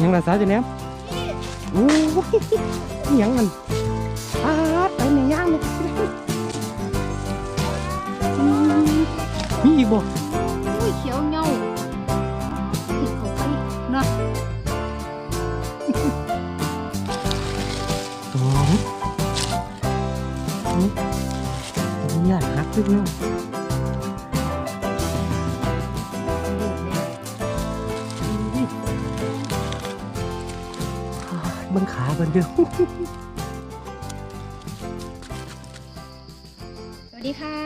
ยังละสาวจะแนมโอ้ยอิหยังมันปาดไปในย่างเลยอืมมีอีกบ่อุ้ยเขียวเงาเห็ดเขาไปเนาะสองนี่นี่อยากหักขึ้นเนาะ เบังขาเบันเดียวสวัสดีค่ะ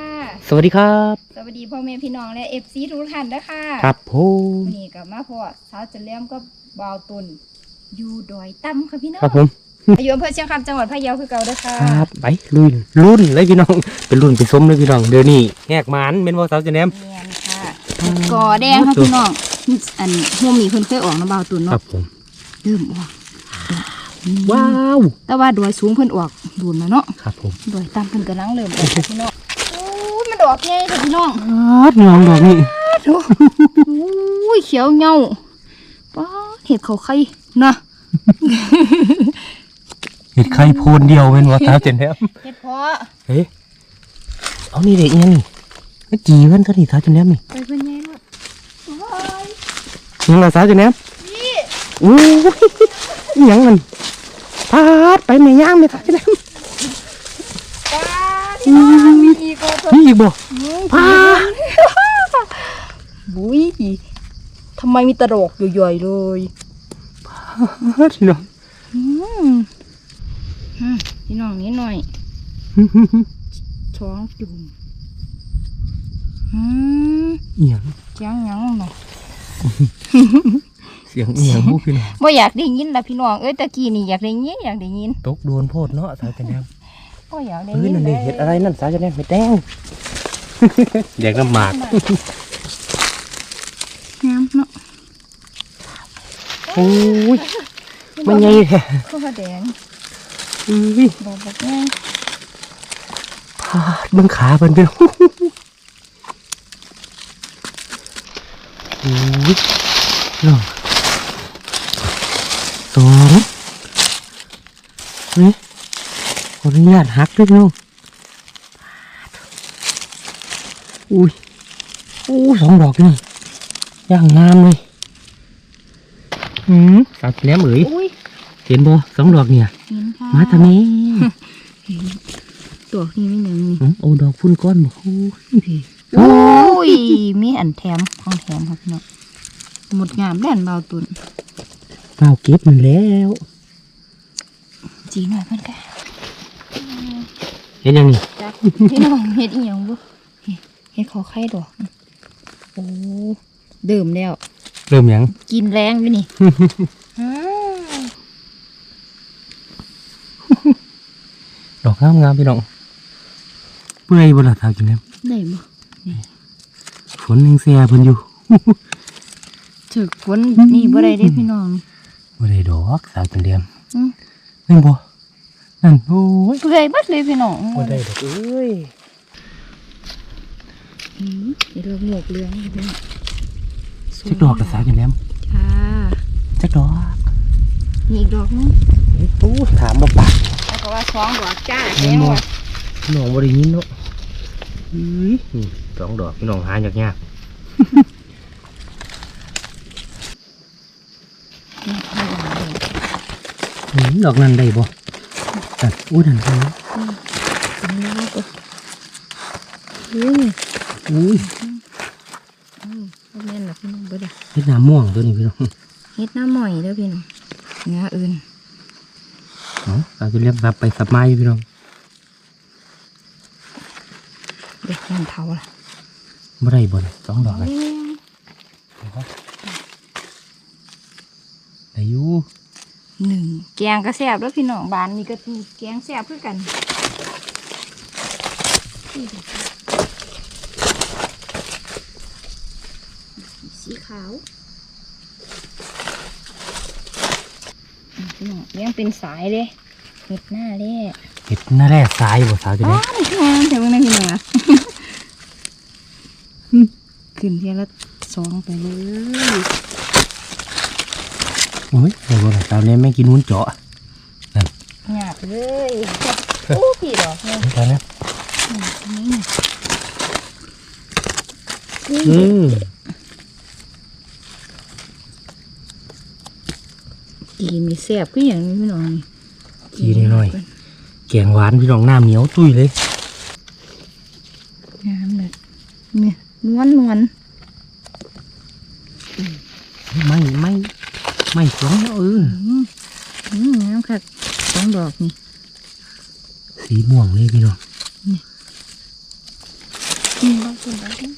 สวัสดีครับ สวัสดีพ่อแม่พี่น้องและเอฟซีทุกท่านนะคะครับผมวันนี้กับมาพ่อเสาจะเลี้ยมก็บาวตุนอยู่ดอยตั้มค่ะพี่น้องครับผมอยู่อำเภอเชียงคำจังหวัดพะเยาคือเก่าด้อค่ะครับไปลุยรุ่นเลยพี่น้อง เป็นรุ่นเป็นสมเลยพี่น้องเดี๋ยวนี้แหกหมันเป็นว่าสาวจะแนมเนียนค่ะกอแดงค่ะพี่น้องอันห่วงนี้เพิ่นเคยออกนะบาตุนครัเนาะบผมเริ่มออก ว้าวแต่ว่าดอยสูงเพิ่นออกดูนแล้วเนาะครับผมดอยต่ำเพิ่นกำลังเริ่มออกค่ะพี่น้องโอ้ยมันดอกใหญ่ค่ะพี่น้องอาดน้องดอกนี่โอ้ยเขียวเงาป้าดเห็ดเขาไข่นะเห็ดไข่โพนเดียวเป็นว่าสาวจะแนมเห็ดเพาะเฮ้ยเอานี่เด็กยังนี่นี่จีเพื่อนก็นี่สาวจะแนมนี่ไปเพิ่นใหญ่ด้วยโอ้ยยังละสาวจะแนมพี่โอ้ยอิหยังมันปา ดไปในย่างไม่สาวจะแนมป้าดพี่น้องมีอีกก็ตัวนี่อีกบ่ป้าบุ้ยทำไมมีแตะดอกใหญ่ๆเลยปาดพี่น้องอืมอืมพี่น้องนิดหน่อยช้องจุ่มอืมอิหยังจังยังเนาะเสียงอิหยังบุพี่น้องบ่อยากได้ยินละพี่น้อง เอ้ยตะกี้นี่อยากได้ยินอยากได้ยินตกโดนโพดเนาะสาวจะแนมบ่อยากได้เฮ้ยยินนั่นเลเลยยเห็ดอะไรนั่นสาวจะแนมเห็ดแดงแดงน้ำหมากงามเนาะโอ้ยมันไงแท้ข้าวแดงอุ้ยบอกบอกง่ายพาดเบังขาเพิ่นเดียวโอ้ยน้องสองนี่ ขออนุญาตหักด้วยน้องอุ้ยโอ้สองดอกนี่ย่างงามเลยอืมสาวแหลมเอ๋ยอุ้ยเห็นบ่สองดอกเนี่ยเห็นค่ะมาทำไมตัวนี้ไม่หนึ่งนี่อ๋อเอาดอกพุ่นก้อนบ่โอ้ยโอ้ยมีอันแถมของแถมครับพี่น้องหมดงามแด่นเบาตุนเปล่าเก็บมันแล้วจีหน่อยเพื่อนค่ะ เห็นยังนี่จักพี่น้องเฮ็ดอีหยังบ่เฮ็ดเฮ็ดขอไข่ดอกโอ้ดื่มแล้วเริ่มยังกินแรงอยู่นี่อืมดอกงามงามๆพี่น้องเปื่อยบ่ล่ะทาวกินแล้วได้บ่ฝนยังแซ่เพิ่นอยู่ถึกฝนนี่บ่ได้เด้พี่น้องบ่ได้ดอกสาวกินเดียมอืมเห็นบ่ นั่นโอ้ยเปื่อยเบัดเลยพี่น้องบ่ได้ดอกเอ้ยอืมเดี๋ยวเราหมวกเหลืองอยู่พี่น้องจักดอกละสาวกินแล้วค่ะจักดอกมีอีกดอกนึงเฮ้ยโอ้ถามบ่ปากแล้วก็ว่าสองดอกจ้าเห็แม่นบ่ว่าพี่น้องบ่ได้ยินเนาะเฮ้ยนี่สองดอกพี่น้องหายากๆอืมดอกนั้นได้บ่ นั่นอู้นั่นได้อืมอุ้ยอืมบ่แม่นหรอกพี่น้องบ่ได้เฮ็ดน้ำม่วงตัวนี้พี่น้องเฮ็ดน้ำหม่อยเด้อพี่น้องเนื้ออื่นเนาะเราจะเรียกสับไปสับมาอยู่พี่น้องเด็กยันเทาล่ะบ่ได้บ่เลยสองดอกเลยอายุ หนึ่ งแกงก็แซ่บแล้วพี่น้องบ้านนี้ก็มีแกงแซ่บคือกันสีขาวอืมพี่น้องเลี้ยงเป็นสายเลยเห็ดหน้าเล่เห็ดหน้าแร่ทรายบ่สาวจะอ๋อได้นี่คืองามแต่เมื่อนั้นพี่น้องอะขึ้นเทียละสองไปเลยโอ้ยเดี๋ยวก่อนสาวเนี่ยไม่กินวุ้นเจาะหยาบเลยโอ้พี่ดอกเนี่ยตอนนี้นี่อืมกีมีแซ่บก็อย่างนี้พี่น้องจีนิดหน่อยแกงหวานพี่น้องน้ำเหนียวตุ้ยเลยงามเลยเนี่ยนวลนวลไม่ไม่ ไม่สองเอออืมอืมงามค่ะสองดอกนี่ สีม่วงเลยพี่น้องนี่ดอกคุณดอกนี่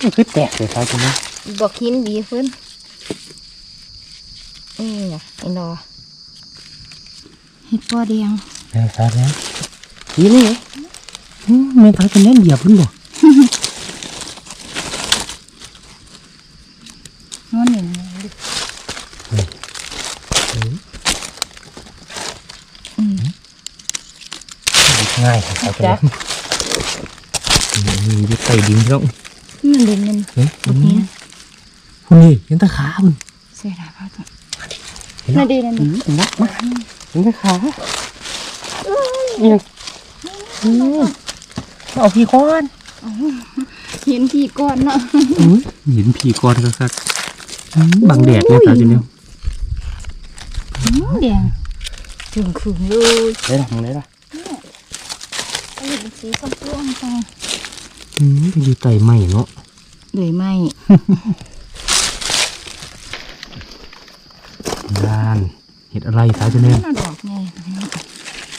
มันคือแตกเลยครับคุณนะบอกหินดีเพิ่นเอ้ยไอ้นอเห็ดปอแดงแล้วสาแล้วสีนี่อืมไม่ตายเป็นเล่นเหยียบเพิ่นบ่นอนหนึ่งอืม ง่ายครับสาวแล้วนี่อยู่ใต้ดินพี่น้องมันเด่นมันเฮ้ยตรงนี้นะคุณนี่ยังตะขาคุณเสียดายพ่อตัวเห็นไหมน่าดีนั่นอืดิมเห็นไหมมาเห็นตะขาเนี่ยอืมเอาพี่ก้อนเห็นพี่ก่อนเนาะอุ้ยเห็นผีก้อนก็สักอืมบังแดดเนี่ยสาวจะเนี่ยอืมแดงถึงขึงเลยได้ละมึงได้ละเอาเห็น สีส้มม่วงจังอืมเป็นอยู่ใต้ไม้เนาะเลยไหมด้านเห็ดอะไรสาวจะเนี่ยน่าดอกไง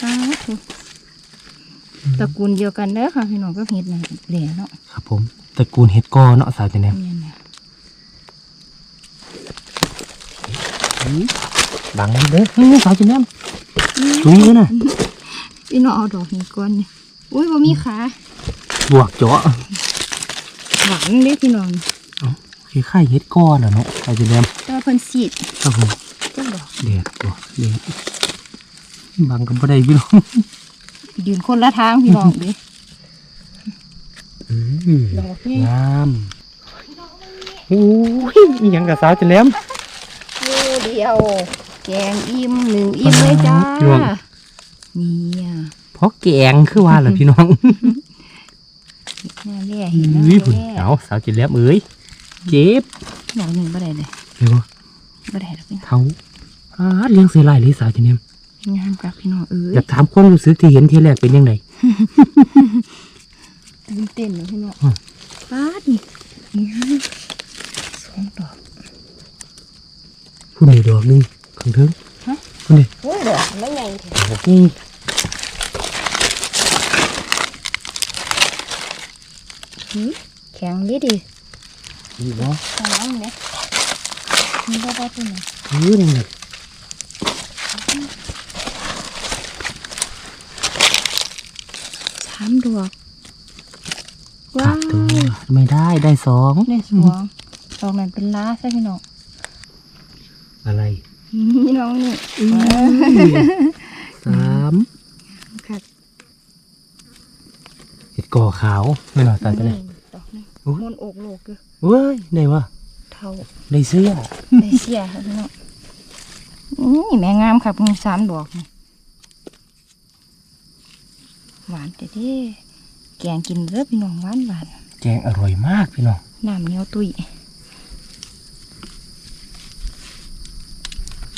อ้าวถูกตระกูลเดียวกันเด้อค่ะพี่น้องก็เห็ดนะเหล่เนาะครับผมตระกูลเห็ดกอเนาะสาวจะเนี่ยเมียนนะบังนี่เด้อนี่สาวจะเนี่ยตรงนี้นะพี่น้องเอาดอกนี้ก่อนเนี่ย อุ้ยว่ามีขาบวกเจาะหวานเด้อพี่น้องคือไข่เห็ดกอน่ะเนาะสาวจะเนี่ยแต่ว่าเพิ่นสีดครับผมจังดอกแดดบ่แดดบังกับบ่ได้พี่น้องยืนคนละทางพี่น้องเด้อืมดอกนี่งามโอ้ยอิหยังกับสาวจะแหลมมือเดียว แกงอิ่มหนึ่งอิ่มเลยจ้าพี่น้องเนี่ยเพราะแกงคือว่าล่ะพี่น้องแม่แย่เห็นแล้ววิพุ่นแย่เอาสาวจะแหลมเอ้ยเจ็บดอกหนึ่งบ่ได้เลยเห็นบ่บ่ได้หรอกพี่น้องเขาอาเลี้ยงเสือลายเลยสาวจะเนี่ยงามกับพี่น้องเอ้ยอยากถามความรู้สึกที่เห็นทีแรกเป็นยังไงตื่นเต้นเลยพี่น้องป้าดิสองดอกผู้ใดดอกนึงข้างเทิงฮะผู้ใดโอ้ยดอกไม่ใหญ่เถอะ ดอกนี่ หือ แข็งดีดีนี่เนาะแข็งอังเนี่ยมีบ่บ่ตัวไหนเออนี่น่ะสามดอกขาว้าดวตัวไม่ได้ได้สองได้สองดอกนั้นเป็นล้าใช่พี่น้องอะไร พี่น้องนี่ สาม ค่ะ เห็ด ก่อขาวไม่หน่อยตายไปเลยดอกนึงโอ้ยมนต์อกโลกเด้อเว้ยได้วะเท่าได้เสื้อได้เสียค่ะพี่น้องนี่แม่งามครับมีสามดอกนี่หวานเด้ๆแกงกินเด้อพี่น้องหวานหวานแกงอร่อยมากพี่น้องน้ำเหนียวตุ้ย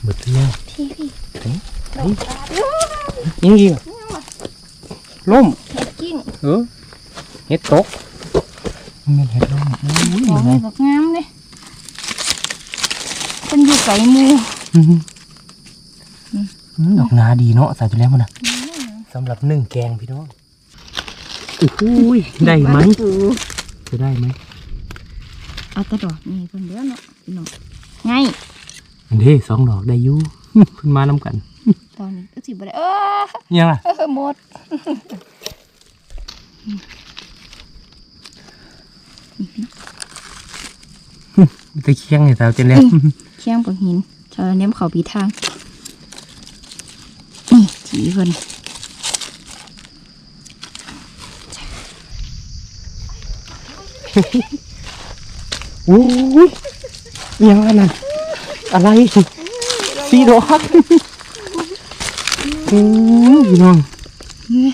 หมดแล้วพี่พี่เฮ้ยดอกตาเด้อยังอีกล่มเห็ดกิ้งเออ เห็ดตกมันเห็ดล่มอุ้ยดอกไงนี้ดอกงามเลยเป็นอยู่ไก่หมูอื้อหืออืมดอกนาดีเนาะใส่ไปแล้วมันนะสำหรับนึ่งแกงพี่น้องโอ้โหยได้ไหมบ้านปู่จะได้ไหมเอาแต่ดอกนี่เพิ่นเด้อเนาะพี่น้องไงอันนี้สองดอกได้อยู่เพิ่นมานำกันตอนนี้ก็สิบ่ได้เออยังล่ะเออหมดมีแตะเคียงให้สาวเจนแล้วเคียงกับหินเธอเน้มเขาปีทาง นี่จีเพิ่นโอ้ยยังอันนั้นอะไรสีดอกโอ้ยพี่น้องเนี่ย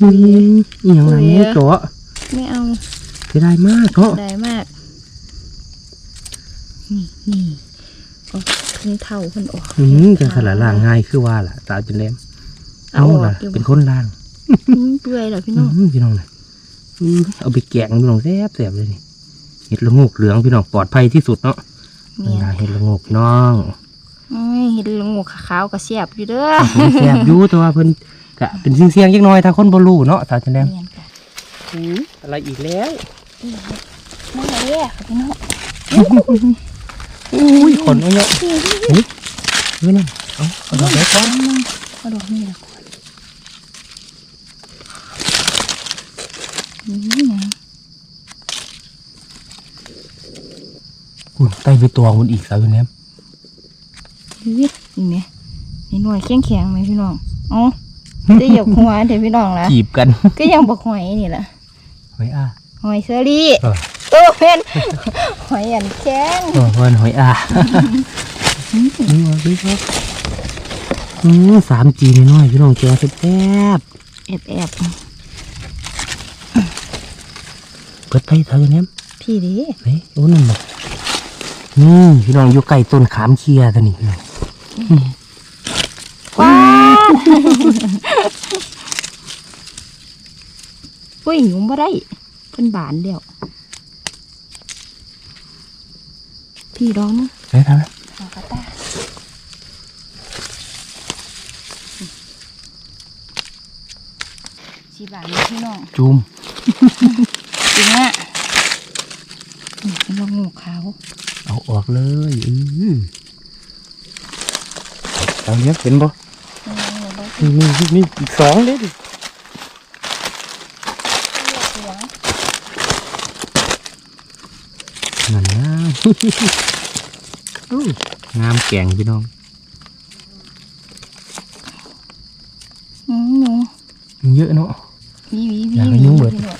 อืมอหย่างไรเนี่ยเจาะไม่เอาเสียดายมากเนาะได้มาก นี่นี่ก็เพิ่งเท่าเพิ่นออกอืมจังขนาดล่างง่ายคือว่าล่ะ ตาจนแหลมเอาล่ะ เป็นคนล่างอืมเปื่อยเหรอพี่น้องอืมพี่น้องนะอืมเอาไปแกงพี่น้องแซ่บแซ่บเลยนี่เห็ดละโงกเหลืองพี่น้องปลอดภัยที่สุดเนาะเนี่ยเห็ดละโงกพี่น้องโอ้ยเห็ดละโงกขาวๆก็เสียบอยู่เด้อแซ่บอยู่แต่ว่าเพิ่นกะเป็นเสียงๆจักหน่อยถ้าคนบ่รู้เนาะตาจนแหลมเนียนกันอะไรอีกแล้ว นั่นแหละแย่ค่ะพี่น้องอุ้ยขนเอาเนาะเฮ้ยเฮ้ยนั่นเอาเอาดอกไม้ก่อนเอาดอกนี่ละก่อนนี่ไงอุ่นไตไปตัวมันอีกสาวจนแหลมชีวิตนี่ไหมนี่หน่วยแข็งแข็งๆไหมพี่น้องอ๋อได้หยกหัวเดี๋ยวพี่น้องละจีบกัน ก็ยังบอกหอยนี่แหละหอยอ้า หอยเชอรี่เออ เออเป็นหอยอันแข็งเออเพิ่นหอยอ้านี่มาสิครับอืมสามจีน้อยๆพี่น้องแกงแซ่บแอบแอบๆเปิดไตสาวจนแหลมๆพี่ดิเฮ้ยโอ้นั่นบ่นี่พี่น้องอยู่ใกล้ต้นขามเคียตัวนี้พี่น้องว้าอุ้ยหยุ่มบ่ได้ เป็นบานเดียวพี่ร้องนะเฮ้ยทำไมขอกระตาสีบานนี่พี่น้องจูมจริงอะนี่เป็นลูกงูขาวเอาออกเลยอือเอาเนี้ยเห็นบ่นี่นี่นี่อีกสองเลยดินั่นนะ อู้ งามแกงพี่น้องอืมหนูมันเยอะเนาะวีวีอยากวีให้ยุ่งเบิดพี่น้อง